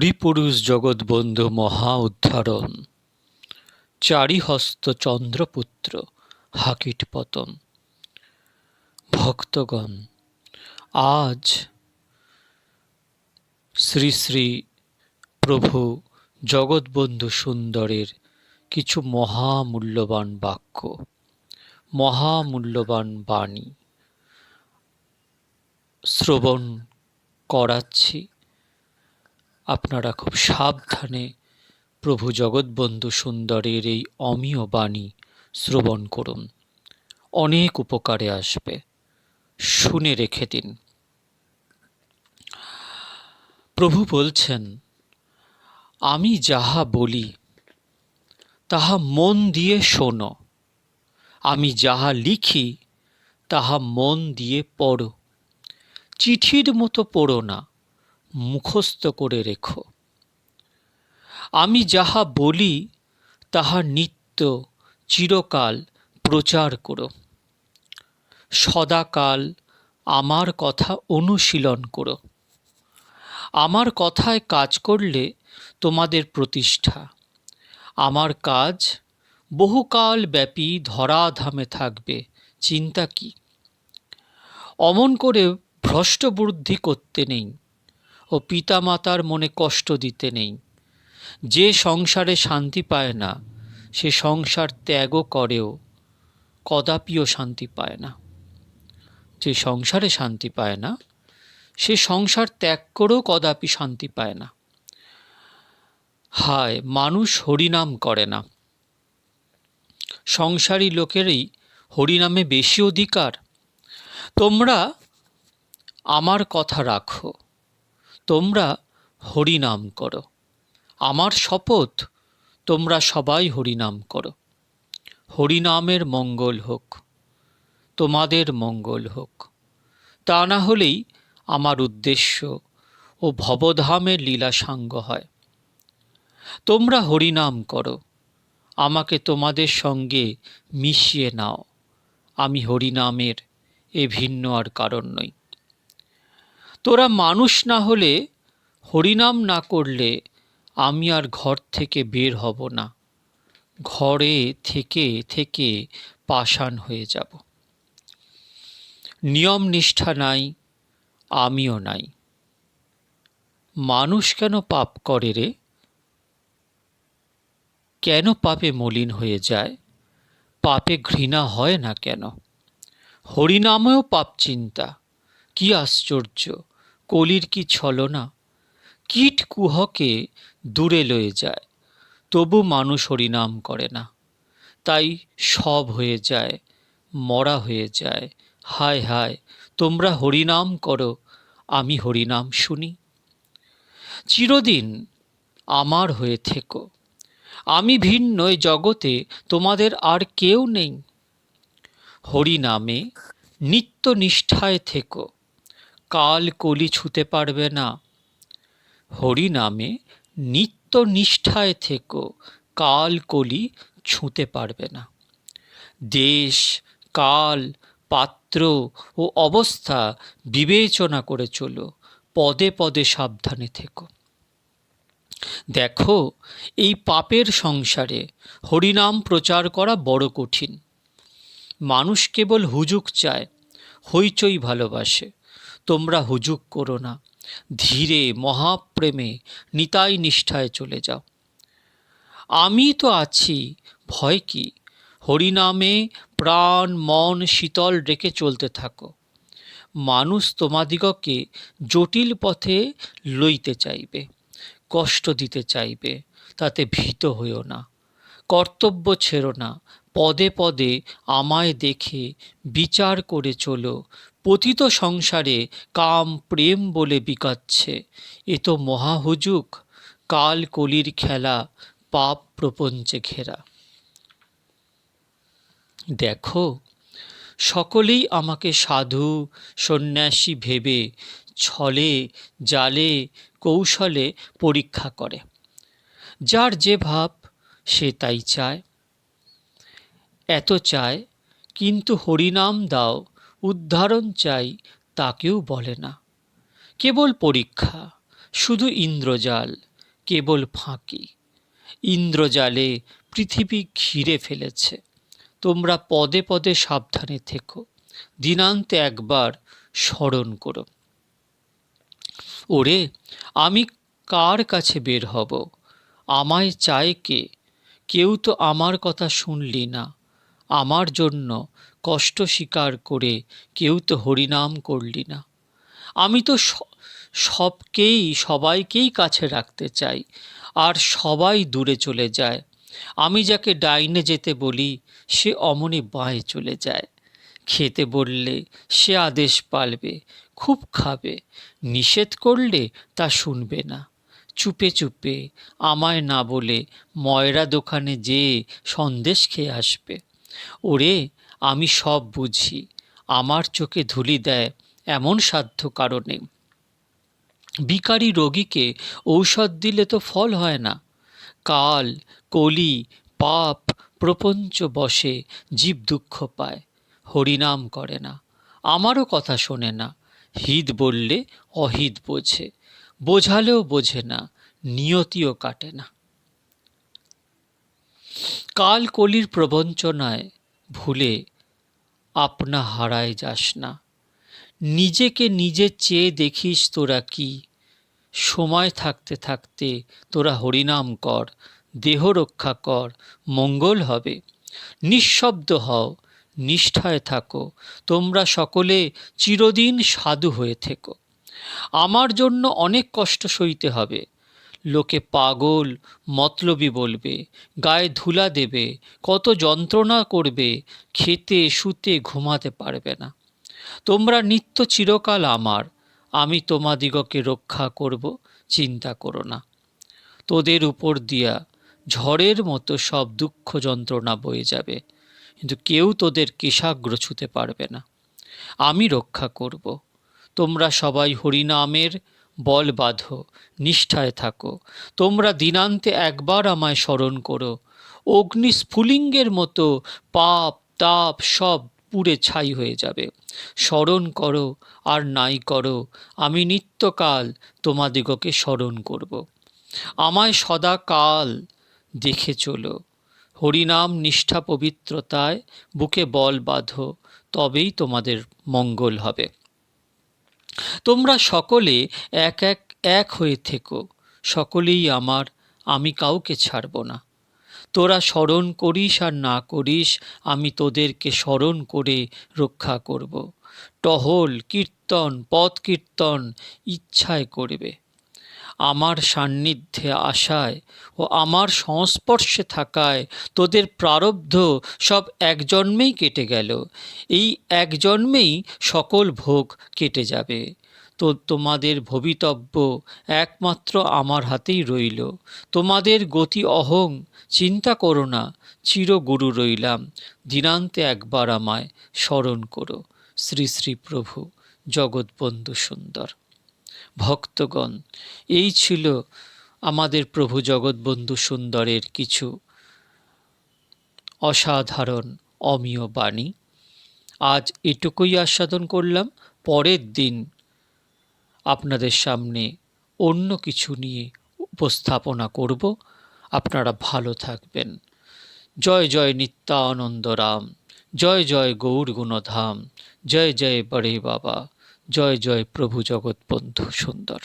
হরিপুরুষ জগৎবন্ধু মহা উদ্ধারণ। চারিহস্ত চন্দ্রপুত্র হাকিট পতন। ভক্তগণ, আজ শ্রী শ্রী প্রভু জগৎবন্ধু সুন্দরের কিছু মহামূল্যবান বাক্য, মহামূল্যবান বাণী শ্রবণ করাচ্ছি। আপনারা খুব সাবধানে প্রভু জগৎবন্ধু সুন্দরের এই অমীয় বাণী শ্রবণ করুন। অনেক উপকারে আসবে। শুনে রেখে দিন। প্রভু বলছেন, আমি যাহা বলি, তাহা মন দিয়ে শোনো। আমি যাহা লিখি, তাহা মন দিয়ে পড়ো। চিঠির মতো পড়ো না। মুখস্থ করে রেখো। আমি যাহা বলি, তাহা নিত্য চিরকাল প্রচার করো। সদাকাল আমার কথা অনুশীলন করো। আমার কথায় কাজ করলে তোমাদের প্রতিষ্ঠা। আমার কাজ বহুকাল ব্যাপী ধরাধামে থাকবে, চিন্তা কি? অমন করে ভ্রষ্ট বুদ্ধি করতে নেই। ও পিতামাতার মনে কষ্ট দিতে নেই। যে সংসারে শান্তি পায় না, সে সংসার ত্যাগও করেও, কদাপিও শান্তি পায় না। যে সংসারে শান্তি পায় না, সে সংসার ত্যাগ করেও কদাপি শান্তি পায় না। হায়, মানুষ হরিনাম করে না। সংসারী লোকেরই হরিনামে বেশি অধিকার। তোমরা আমার কথা রাখো। তোমরা হরিনাম করো। আমার শপথ, তোমরা সবাই হরিনাম করো। হরিনামের মঙ্গল হোক, তোমাদের মঙ্গল হোক। তা না হলেই আমার উদ্দেশ্য ও ভবধামের লীলা সাঙ্গ হয়। তোমরা হরিনাম করো, আমাকে তোমাদের সঙ্গে মিশিয়ে নাও। আমি হরিনামের এ ভিন্ন আর কারণ নই। তোরা মানুষ না হলে হরিনাম না করলে আমি আর ঘর থেকে বের হব না। ঘরে থেকে থেকে পাষাণ হয়ে যাব। নিয়ম নিষ্ঠা নাই, আমিও নাই। মানুষ কেন পাপ করে রে? কেন পাপে মলিন হয়ে যায়? পাপে ঘৃণা হয় না কেন? হরিনামেও পাপ চিন্তা, কি আশ্চর্য! কলির কি ছলনা? কীট কুহকে দূরে লয়ে যায়, তবু মানুষ হরিনাম করে না। তাই সব হয়ে যায়, মরা হয়ে যায়, হায় হায়, তোমরা হরিনাম করো, আমি হরিনাম শুনি। চিরদিন আমার হয়ে থেকো, আমি ভিন্ন জগতে তোমাদের আর কেউ নেই। হরিনামে নিত্য নিষ্ঠায় থেকো। কাল কলি ছুতে পারবে না। হরি নামে নিত্য নিষ্ঠায় থেকো, কাল কলি ছুঁতে পারবে না। দেশ, কাল, পাত্র ও অবস্থা বিবেচনা করে চলো, পদে পদে সাবধানে থেকো। দেখো, এই পাপের সংসারে হরিনাম প্রচার করা বড় কঠিন। মানুষ কেবল হুজুক চায়, হইচই ভালোবাসে। তোমরা হুজুক করো না। ধীরে, মহাপ্রেমে, নিতাই নিষ্ঠায় চলে যাও। আমি তো আছি, ভয় কি? হরিনামে প্রাণ, মন, শীতল রেখে চলতে থাকো। মানুষ তোমাদিগকে জটিল পথে লইতে চাইবে, কষ্ট দিতে চাইবে, তাতে ভীত হইও না। কর্তব্য ছেড়ো না, পদে পদে আমায় দেখে বিচার করে চলো পতিত সংসারে কাম প্রেম বলে বিকাচ্ছে। এ তো মহাহুজুক কাল কলির খেলা, পাপ প্রপঞ্চে ঘেরা। দেখো, সকলেই আমাকে সাধু, সন্ন্যাসী ভেবে ছলে, জালে, কৌশলে পরীক্ষা করে। যার যে ভাব, সে তাই চায়। এত চায়, কিন্তু হরিনাম দাও উদ্ধারণ চাই তাকেও বলে না। কেবল পরীক্ষা, শুধু ইন্দ্রজাল, কেবল ফাঁকি। ইন্দ্রজালে পৃথিবী ঘিরে ফেলেছে। তোমরা পদে পদে সাবধানে থেকো। দিনান্তে একবার স্মরণ করো। ওরে, আমি কার কাছে বের হব? আমায় চায় কে? কেউ তো আমার কথা শুনলি না। আমার জন্য কষ্ট স্বীকার করে কেউ তো হরিনাম করলি না। আমি তো সবকেই, সবাইকেই কাছে রাখতে চাই, আর সবাই দূরে চলে যায়। আমি যাকে ডাইনে যেতে বলি, সে অমনি বাঁয়ে চলে যায়। খেতে বললে সে আদেশ পালবে, খুব খাবে, নিষেধ করলে তা শুনবে না। চুপে চুপে আমায় না বলে ময়রা দোকানে যেয়ে সন্দেশ খেয়ে আসবে। ওরে, আমি সব বুঝি, আমার চোখে ধুলি দেয় এমন সাধ্য কারণে। বিকারী রোগীকে ঔষধ দিলে তো ফল হয় না। কাল, কলি, পাপ, প্রপঞ্চ বসে জীব দুঃখ পায়, হরিনাম করে না, আমারও কথা শোনে না হিত বললে অহিত বোঝে, বোঝালেও বোঝে না, নিয়তিও কাটে না। কাল কলির প্রবঞ্চনায় ভুলে আপনা হারায় যাস না। নিজেকে নিজে চেয়ে দেখিস তোরা কি। সময় থাকতে থাকতে তোরা হরিনাম কর, দেহ রক্ষা কর, মঙ্গল হবে। নিঃশব্দ হও, নিষ্ঠায় থাকো, তোমরা সকলে চিরদিন সাধু হয়ে থেকো। আমার জন্য অনেক কষ্ট সইতে হবে লোকে পাগল, মতলবি বলবে, গায়ে ধুলা দেবে, কত যন্ত্রণা করবে, খেতে শুতে ঘুমাতে পারবে না। তোমরা নিত্য চিরকাল আমার, আমি তোমাদিগকে রক্ষা করব, চিন্তা করো না। তোদের উপর দিয়া ঝড়ের মতো সব দুঃখ যন্ত্রণা বয়ে যাবে, কিন্তু কেউ তোদের কেশাগ্র ছুতে পারবে না। আমি রক্ষা করব। তোমরা সবাই হরিনামের বল বাঁধো, নিষ্ঠায় থাকো। তোমরা দিনান্তে একবার আমায় স্মরণ করো। অগ্নি স্ফুলিঙ্গের মতো পাপ, তাপ সব পুড়ে ছাই হয়ে যাবে। স্মরণ করো আর নাই করো, আমি নিত্যকাল তোমাদিগকে স্মরণ করব। আমায় সদা কাল দেখে চলো। হরিনাম নিষ্ঠা পবিত্রতায় বুকে বল বাঁধো, তবেই তোমাদের মঙ্গল হবে। তোমরা সকলে এক এক এক হয়ে থেকো। সকলেই আমার, আমি কাউকে ছাড়ব না। তোরা স্মরণ করিস আর না করিস, আমি তোদেরকে স্মরণ করে রক্ষা করব। টহল, কীর্তন, পথ কীর্তন ইচ্ছায় করবে। আমার সান্নিধ্যে আসায় ও আমার সংস্পর্শে থাকায় তোদের প্রারব্ধ সব এক জন্মেই কেটে গেল। এই এক জন্মেই সকল ভোগ কেটে যাবে। তো তোমাদের ভবিতব্য একমাত্র আমার হাতেই রইল। তোমাদের গতি অহং চিন্তা করো না, চিরগুরু রইলাম। দিনান্তে একবার আমায় স্মরণ করো। শ্রী শ্রী প্রভু, জগৎবন্ধু সুন্দর। ভক্তগণ, এই ছিল আমাদের প্রভু জগৎবন্ধু সুন্দরের কিছু অসাধারণ অমীয় বাণী। আজ এটুকুই আস্বাদন করলাম। পরের দিন আপনাদের সামনে অন্য কিছু নিয়ে উপস্থাপনা করব। আপনারা ভালো থাকবেন। জয় জয় নিত্যানন্দ রাম, জয় জয় গৌর গুণধাম জয় জয় বড়ে বাবা। জয় জয় প্রভু জগৎ বন্ধু সুন্দর।